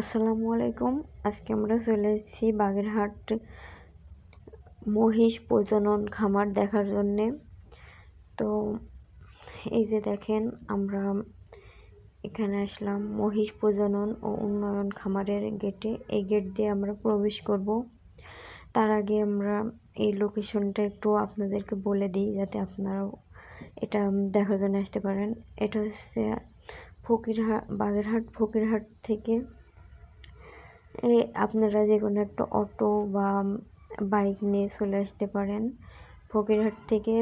আসসালামু আলাইকুম। আজকে আমরা চলে এসেছি বাগেরহাট মহিষ প্রজনন খামার দেখার জন্যে। তো এই যে দেখেন, আমরা এখানে আসলাম মহিষ প্রজনন ও উন্নয়ন খামারের গেটে। এই গেট দিয়ে আমরা প্রবেশ করব। তার আগে আমরা এই লোকেশনটা একটু আপনাদেরকে বলে দিই, যাতে আপনারাও এটা দেখার জন্য আসতে পারেন। এটা হচ্ছে ফকিরহাট বাগেরহাট ফকিরহাট থেকে আপনারা যে কোনো একটা অটো বা বাইক নিয়ে চলে আসতে পারেন। ফকিরহাট থেকে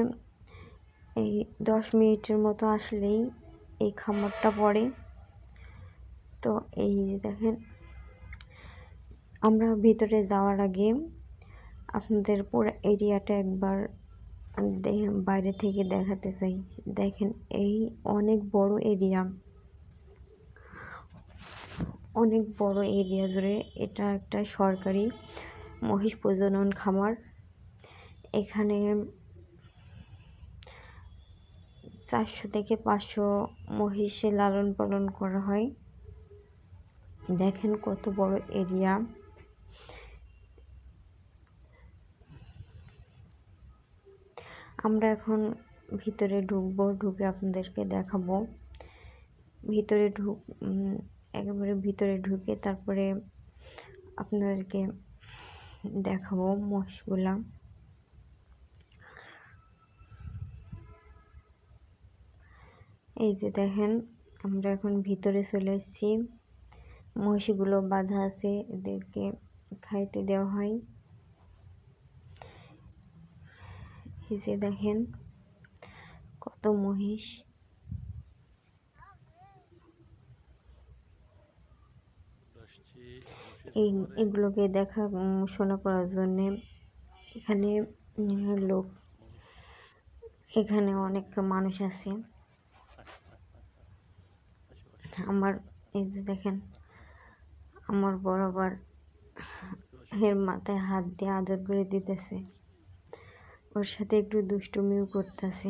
এই দশ মিনিটের মতো আসলেই এই খামারটা পড়ে। তো এই যে দেখেন, আমরা ভিতরে যাওয়ার আগে আপনাদের পুরো এরিয়াটা একবার বাইরে থেকে দেখাতে চাই। দেখেন এই অনেক বড় এরিয়া। অনেক বড় এরিয়া জুড়ে এটা একটা সরকারি মহিষ প্রজনন খামার। এখানে চারশো থেকে পাঁচশো মহিষে লালন পালন করা হয়। দেখেন কত বড় এরিয়া আমরা এখন ভিতরে ঢুকবো, ঢুকে আপনাদেরকে দেখাবো। ভিতরে ঢুক একেবারে ভিতরে ঢুকে তারপরে আপনাদেরকে দেখাবো মহিষগুলা এই যে দেখেন, আমরা এখন ভিতরে চলে এসেছি। মহিষগুলো বাঁধা আছে, এদেরকে খাইতে দেওয়া হয়। এই যে দেখেন, কত মহিষ। এই এগুলোকে দেখা শোনা করার জন্যে এখানে লোক এখানে অনেক মানুষ আছে। আমার এই যে দেখেন আমার বরাবর এর মাথায় হাত দিয়ে আদর করে দিতেছে। ওর সাথে একটু দুষ্টুমিও করতেছে।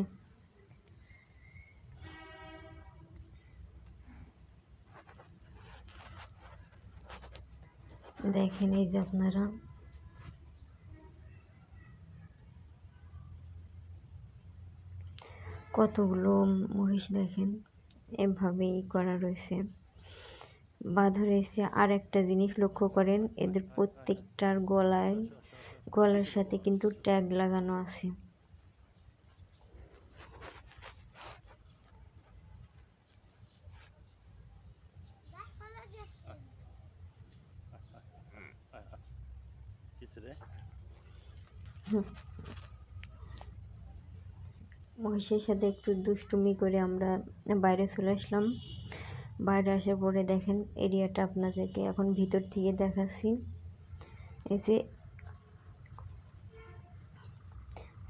দেখেন এই যে আপনারা। কতগুলো মহিষ দেখেন, এভাবেই করা রয়েছে। বাঁধা রয়েছে আর একটা জিনিস, লক্ষ্য করেন, এদের প্রত্যেকটার গলায়, গলার সাথে কিন্তু ট্যাগ লাগানো আছে। মহিষের সাথে একটু দুষ্টুমি করে আমরা বাইরে চলে আসলাম। বাইরে আসার পরে দেখেন এরিয়াটা আপনাদেরকে এখন ভিতর থেকে দেখাচ্ছি। এই যে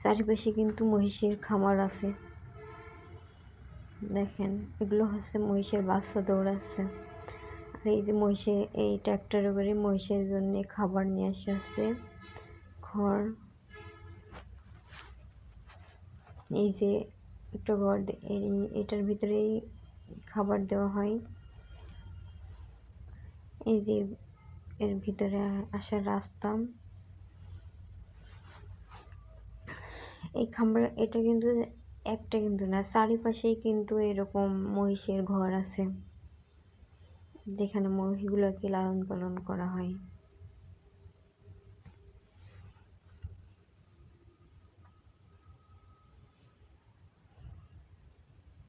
চারিপাশে কিন্তু মহিষের খামার আছে। দেখেন, এগুলো হচ্ছে মহিষের বাচ্চা দৌড়াচ্ছে। এই যে মহিষে এই ট্র্যাক্টরে করে মহিষের জন্য খাবার নিয়ে আসে আসছে ঘর। এই যে একটা ঘর এটার ভিতরেই খাবার দেওয়া হয়। এই যে এর ভিতরে আসার রাস্তা। এই খামার এটা কিন্তু একটা কিন্তু না, চারিপাশেই কিন্তু এরকম মহিষের ঘর আছে। যেখানে মুরগিগুলোকে লালন পালন করা হয়।